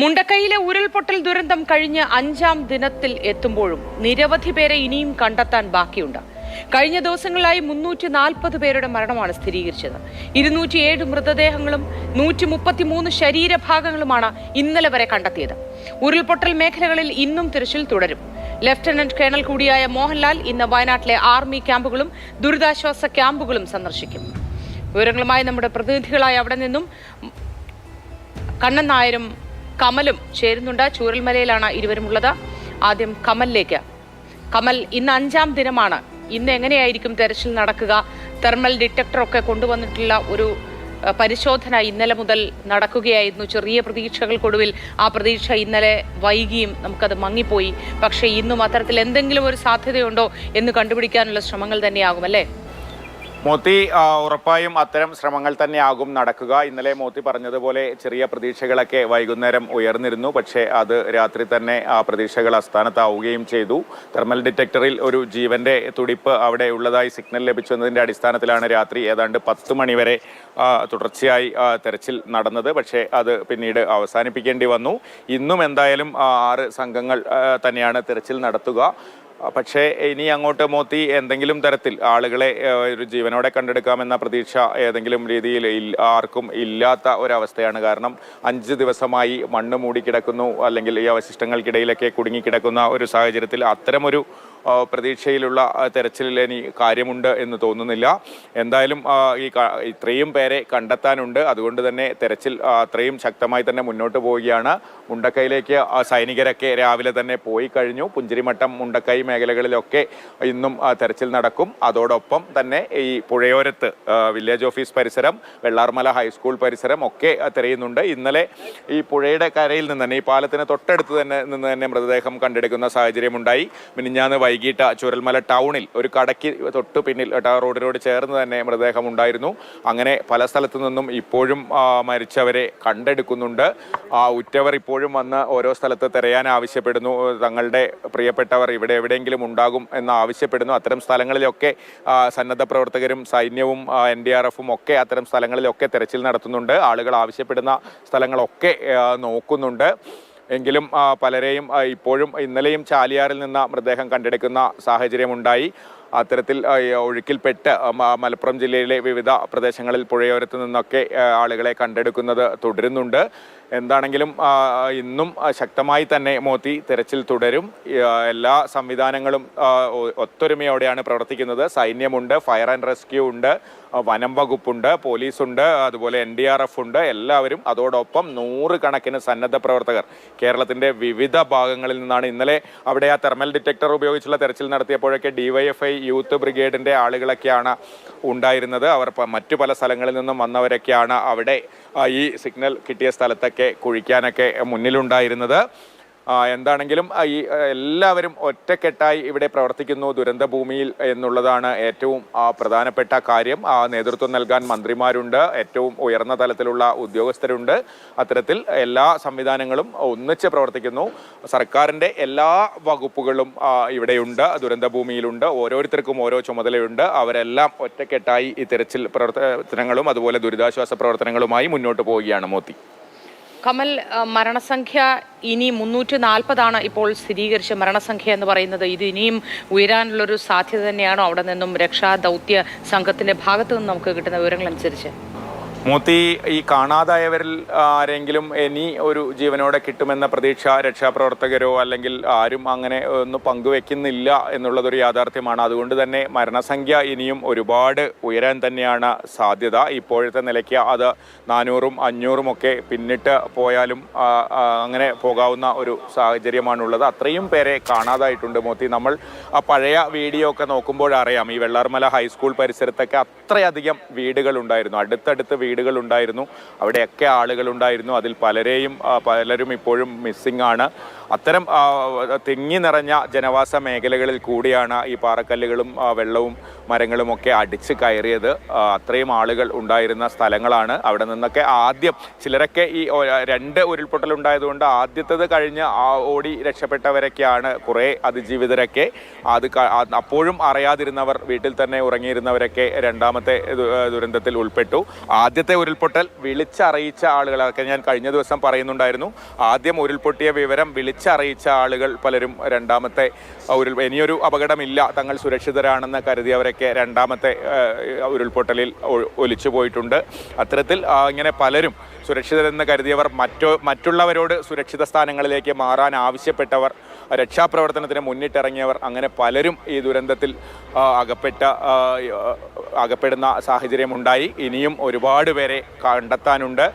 മുണ്ടക്കൈയിലെ ഉരുൾപൊട്ടൽ ദുരന്തം കഴിഞ്ഞ് അഞ്ചാം ദിനത്തിൽ എത്തുമ്പോഴും നിരവധി പേരെ ഇനിയും കണ്ടെത്താൻ ബാക്കിയുണ്ട്. കഴിഞ്ഞ ദിവസങ്ങളിലായി മുന്നൂറ്റി നാൽപ്പത് പേരുടെ മരണമാണ് സ്ഥിരീകരിച്ചത്. ഇരുന്നൂറ്റിയേഴ് മൃതദേഹങ്ങളും നൂറ്റി മുപ്പത്തിമൂന്ന് ശരീരഭാഗങ്ങളുമാണ് ഇന്നലെ വരെ കണ്ടെത്തിയത്. ഉരുൾപൊട്ടൽ മേഖലകളിൽ ഇന്നും തിരച്ചിൽ തുടരും. ലഫ്റ്റനന്റ് കേണൽ കൂടിയായ മോഹൻലാൽ ഇന്ന് വയനാട്ടിലെ ആർമി ക്യാമ്പുകളും ദുരിതാശ്വാസ ക്യാമ്പുകളും സന്ദർശിക്കും. വിവരങ്ങളുമായി നമ്മുടെ പ്രതിനിധികളായ അവിടെ നിന്നും കണ്ണൻ നായരും കമലും ചേരുന്നുണ്ട്. ചൂരൽമലയിലാണ് ഇരുവരുമുള്ളത്. ആദ്യം കമലിലേക്ക്. കമൽ ഇന്ന് അഞ്ചാം ദിനമാണ്. ഇന്ന് എങ്ങനെയായിരിക്കും തെരച്ചിൽ നടക്കുക? തെർമൽ ഡിറ്റക്ടറൊക്കെ കൊണ്ടുവന്നിട്ടുള്ള ഒരു പരിശോധന ഇന്നലെ മുതൽ നടക്കുകയായിരുന്നു. ചെറിയ പ്രതീക്ഷകൾക്കൊടുവിൽ ആ പ്രതീക്ഷ ഇന്നലെ വൈകിയും നമുക്കത് മങ്ങിപ്പോയി. പക്ഷേ ഇന്നും അത്തരത്തിൽ എന്തെങ്കിലും ഒരു സാധ്യതയുണ്ടോ എന്ന് കണ്ടുപിടിക്കാനുള്ള ശ്രമങ്ങൾ തന്നെയാകും അല്ലേ? മോത്തി ഉറപ്പായും അത്തരം ശ്രമങ്ങൾ തന്നെയാകും നടക്കുക. ഇന്നലെ മോത്തി പറഞ്ഞതുപോലെ ചെറിയ പ്രതീക്ഷകളൊക്കെ വൈകുന്നേരം ഉയർന്നിരുന്നു. പക്ഷേ അത് രാത്രി തന്നെ ആ പ്രതീക്ഷകൾ അസ്ഥാനത്താവുകയും ചെയ്തു. തെർമൽ ഡിറ്റക്ടറിൽ ഒരു ജീവന്റെ തുടിപ്പ് അവിടെ ഉള്ളതായി സിഗ്നൽ ലഭിച്ചതിന്റെ അടിസ്ഥാനത്തിലാണ് രാത്രി ഏതാണ്ട് പത്ത് മണിവരെ തുടർച്ചയായി തെരച്ചിൽ നടന്നത്. പക്ഷേ അത് പിന്നീട് അവസാനിപ്പിക്കേണ്ടി വന്നു. ഇന്നും എന്തായാലും ആറ് സംഘങ്ങൾ തന്നെയാണ് തെരച്ചിൽ നടത്തുക. പക്ഷേ ഇനി അങ്ങോട്ട് മോത്തി എന്തെങ്കിലും തരത്തിൽ ആളുകളെ ഒരു ജീവനോടെ കണ്ടെടുക്കാമെന്ന പ്രതീക്ഷ ഏതെങ്കിലും രീതിയിൽ ആർക്കും ഇല്ലാത്ത ഒരവസ്ഥയാണ്. കാരണം അഞ്ച് ദിവസമായി മണ്ണ് മൂടിക്കിടക്കുന്നു അല്ലെങ്കിൽ ഈ അവശിഷ്ടങ്ങൾക്കിടയിലൊക്കെ കുടുങ്ങിക്കിടക്കുന്ന ഒരു സാഹചര്യത്തിൽ അത്തരമൊരു പ്രതീക്ഷയിലുള്ള തെരച്ചിലിൽ ഇനി കാര്യമുണ്ട് എന്ന് തോന്നുന്നില്ല. എന്തായാലും ഈ ഇത്രയും പേരെ കണ്ടെത്താനുണ്ട്. അതുകൊണ്ട് തന്നെ തെരച്ചിൽ അത്രയും ശക്തമായി തന്നെ മുന്നോട്ട് പോവുകയാണ്. മുണ്ടക്കൈയിലേക്ക് സൈനികരൊക്കെ രാവിലെ തന്നെ പോയി കഴിഞ്ഞു. പുഞ്ചിരിമട്ടം മുണ്ടക്കൈ മേഖലകളിലൊക്കെ ഇന്നും തെരച്ചിൽ നടക്കും. അതോടൊപ്പം തന്നെ ഈ പുഴയോരത്ത് വില്ലേജ് ഓഫീസ് പരിസരം വെള്ളാർമല ഹൈസ്കൂൾ പരിസരം ഒക്കെ തിരയുന്നുണ്ട്. ഇന്നലെ ഈ പുഴയുടെ കരയിൽ നിന്ന് തന്നെ ഈ പാലത്തിന് തൊട്ടടുത്ത് തന്നെ നിന്ന് തന്നെ മൃതദേഹം കണ്ടെടുക്കുന്ന സാഹചര്യമുണ്ടായി. മിനിഞ്ഞാന്ന് വൈകിട്ട് ചുരൽമല ടൗണിൽ ഒരു കടയ്ക്ക് തൊട്ട് പിന്നിൽ റോഡിനോട് ചേർന്ന് തന്നെ മൃതദേഹം ഉണ്ടായിരുന്നു. അങ്ങനെ പല സ്ഥലത്തു നിന്നും ഇപ്പോഴും മരിച്ചവരെ കണ്ടെടുക്കുന്നുണ്ട്. ഉറ്റവർ ഇപ്പോഴും വന്ന് ഓരോ സ്ഥലത്ത് തിരയാൻ ആവശ്യപ്പെടുന്നു. തങ്ങളുടെ പ്രിയപ്പെട്ടവർ ഇവിടെ എവിടെയെങ്കിലും ഉണ്ടാകും എന്ന് ആവശ്യപ്പെടുന്നു. അത്തരം സ്ഥലങ്ങളിലൊക്കെ സന്നദ്ധ പ്രവർത്തകരും സൈന്യവും എൻ ഡി ആർ എഫും ഒക്കെ അത്തരം സ്ഥലങ്ങളിലൊക്കെ തിരച്ചിൽ നടത്തുന്നുണ്ട്. ആളുകൾ ആവശ്യപ്പെടുന്ന സ്ഥലങ്ങളൊക്കെ നോക്കുന്നുണ്ട്. എങ്കിലും പലരെയും ഇപ്പോഴും ഇന്നലെയും ചാലിയാറിൽ നിന്ന് മൃതദേഹം കണ്ടെടുക്കുന്ന സാഹചര്യമുണ്ടായി. അത്തരത്തിൽ ഒഴുക്കിൽപ്പെട്ട് മലപ്പുറം ജില്ലയിലെ വിവിധ പ്രദേശങ്ങളിൽ പുഴയോരത്ത് നിന്നൊക്കെ ആളുകളെ കണ്ടെടുക്കുന്നത് തുടരുന്നുണ്ട്. എന്താണെങ്കിലും ഇന്നും ശക്തമായി തന്നെ മോത്തി തിരച്ചിൽ തുടരും. എല്ലാ സംവിധാനങ്ങളും ഒത്തൊരുമയോടെയാണ് പ്രവർത്തിക്കുന്നത്. സൈന്യമുണ്ട് ഫയർ ആൻഡ് റെസ്ക്യൂ ഉണ്ട് വനം വകുപ്പുണ്ട് പോലീസുണ്ട് അതുപോലെ എൻ ഡി ആർ എഫ് ഉണ്ട്. എല്ലാവരും അതോടൊപ്പം നൂറുകണക്കിന് സന്നദ്ധ പ്രവർത്തകർ. കേരളത്തിന്റെ വിവിധ ഭാഗങ്ങളിൽ നിന്നാണ്. ഇന്നലെ അവിടെ ആ തെർമൽ ഡിറ്റക്ടർ ഉപയോഗിച്ചുള്ള തെരച്ചിൽ നടത്തിയപ്പോഴൊക്കെ ഡിവൈഎഫ്ഐ യൂത്ത് ബ്രിഗേഡിന്റെ ആളുകളൊക്കെയാണ് ഉണ്ടായിരുന്നത്. അവർ മറ്റു പല സ്ഥലങ്ങളിൽ നിന്നും വന്നവരൊക്കെയാണ് അവിടെ ഈ സിഗ്നൽ കിട്ടിയ സ്ഥലത്തൊക്കെ കുഴിക്കാനൊക്കെ മുന്നിലുണ്ടായിരുന്നത്. എന്താണെങ്കിലും ഈ എല്ലാവരും ഒറ്റക്കെട്ടായി ഇവിടെ പ്രവർത്തിക്കുന്നു ദുരന്ത ഭൂമിയിൽ എന്നുള്ളതാണ് ഏറ്റവും പ്രധാനപ്പെട്ട കാര്യം. നേതൃത്വം നൽകാൻ മന്ത്രിമാരുണ്ട് ഏറ്റവും ഉയർന്ന തലത്തിലുള്ള ഉദ്യോഗസ്ഥരുണ്ട്. അത്തരത്തിൽ എല്ലാ സംവിധാനങ്ങളും ഒന്നിച്ച് പ്രവർത്തിക്കുന്നു. സർക്കാരിന്റെ എല്ലാ വകുപ്പുകളും ഇവിടെയുണ്ട് ദുരന്ത ഭൂമിയിലുണ്ട് ഓരോരുത്തർക്കും ഓരോ ചുമതലയുണ്ട്. അവരെല്ലാം ഒറ്റക്കെട്ടായി ഈ തിരച്ചിൽ പ്രവർത്തനങ്ങളും അതുപോലെ ദുരിതാശ്വാസ പ്രവർത്തനങ്ങളുമായി മുന്നോട്ട് പോവുകയാണ് മോത്തി കമൽ മരണസംഖ്യ ഇനി മുന്നൂറ്റി നാൽപ്പതാണ് ഇപ്പോൾ സ്ഥിരീകരിച്ച. മരണസംഖ്യ എന്ന് പറയുന്നത് ഇത് ഇനിയും ഉയരാനുള്ളൊരു സാധ്യത തന്നെയാണോ? അവിടെ നിന്നും രക്ഷാ ദൗത്യ സംഘത്തിന്റെ ഭാഗത്തു നിന്ന് നമുക്ക് കിട്ടുന്ന വിവരങ്ങൾ അനുസരിച്ച് മൂത്തി ഈ കാണാതായവരിൽ ആരെങ്കിലും ഇനി ഒരു ജീവനോടെ കിട്ടുമെന്ന പ്രതീക്ഷ രക്ഷാപ്രവർത്തകരോ അല്ലെങ്കിൽ ആരും അങ്ങനെ ഒന്നും പങ്കുവെക്കുന്നില്ല എന്നുള്ളതൊരു യാഥാർത്ഥ്യമാണ്. അതുകൊണ്ട് തന്നെ മരണസംഖ്യ ഇനിയും ഒരുപാട് ഉയരാൻ തന്നെയാണ് സാധ്യത. ഇപ്പോഴത്തെ നിലയ്ക്ക് അത് നാനൂറും അഞ്ഞൂറും ഒക്കെ പിന്നിട്ട് പോയാലും അങ്ങനെ പോകാവുന്ന ഒരു സാഹചര്യമാണുള്ളത്. അത്രയും പേരെ കാണാതായിട്ടുണ്ട് മോത്തി. നമ്മൾ ആ പഴയ വീഡിയോ ഒക്കെ നോക്കുമ്പോഴറിയാം ഈ വെള്ളാർമല ഹൈസ്കൂൾ പരിസരത്തൊക്കെ അത്രയധികം വീടുകളുണ്ടായിരുന്നു. അടുത്തടുത്ത് വീടുകളുണ്ടായിരുന്നു. അവിടെയൊക്കെ ആളുകളുണ്ടായിരുന്നു. അതിൽ പലരെയും പലരും ഇപ്പോഴും മിസ്സിംഗ് ആണ്. അത്തരം തിങ്ങി നിറഞ്ഞ ജനവാസ മേഖലകളിൽ കൂടിയാണ് ഈ പാറക്കല്ലുകളും വെള്ളവും മരങ്ങളും ഒക്കെ അടിച്ച് കയറിയത് അത്രയും ആളുകൾ ഉണ്ടായിരുന്ന സ്ഥലങ്ങളാണ് അവിടെ നിന്നൊക്കെ ആദ്യം ചിലരൊക്കെ ഈ രണ്ട് ഉരുൾപൊട്ടൽ ഉണ്ടായതുകൊണ്ട് ആദ്യത്തത് കഴിഞ്ഞ് ഓടി രക്ഷപ്പെട്ടവരൊക്കെയാണ് കുറേ അതിജീവിതരൊക്കെ. അത് അപ്പോഴും അറിയാതിരുന്നവർ വീട്ടിൽ തന്നെ ഉറങ്ങിയിരുന്നവരൊക്കെ രണ്ടാമത്തെ ദുരന്തത്തിൽ ഉൾപ്പെട്ടു. ആദ്യത്തെ ഉരുൾപൊട്ടൽ വിളിച്ചറിയിച്ച ആളുകൾ അതൊക്കെ ഞാൻ കഴിഞ്ഞ ദിവസം പറയുന്നുണ്ടായിരുന്നു. ആദ്യം ഉരുൾപൊട്ടിയ വിവരം വിളിച്ചറിയിച്ച ആളുകൾ പലരും രണ്ടാമത്തെ ഉരുൾ ഇനിയൊരു അപകടമില്ല തങ്ങൾ സുരക്ഷിതരാണെന്ന് കരുതിയവരൊക്കെ രണ്ടാമത്തെ ഉരുൾപൊട്ടലിൽ ഒലിച്ചു പോയിട്ടുണ്ട്. അത്തരത്തിൽ ഇങ്ങനെ പലരും സുരക്ഷിതരെന്ന് കരുതിയവർ മറ്റു മറ്റുള്ളവരോട് സുരക്ഷിത സ്ഥാനങ്ങളിലേക്ക് മാറാൻ ആവശ്യപ്പെട്ടവർ രക്ഷാപ്രവർത്തനത്തിന് മുന്നിട്ടിറങ്ങിയവർ അങ്ങനെ പലരും ഈ ദുരന്തത്തിൽ അകപ്പെട്ട അകപ്പെടുന്ന സാഹചര്യമുണ്ടായി. ഇനിയും ഒരുപാട് പേരെ കണ്ടെത്താനുണ്ട്.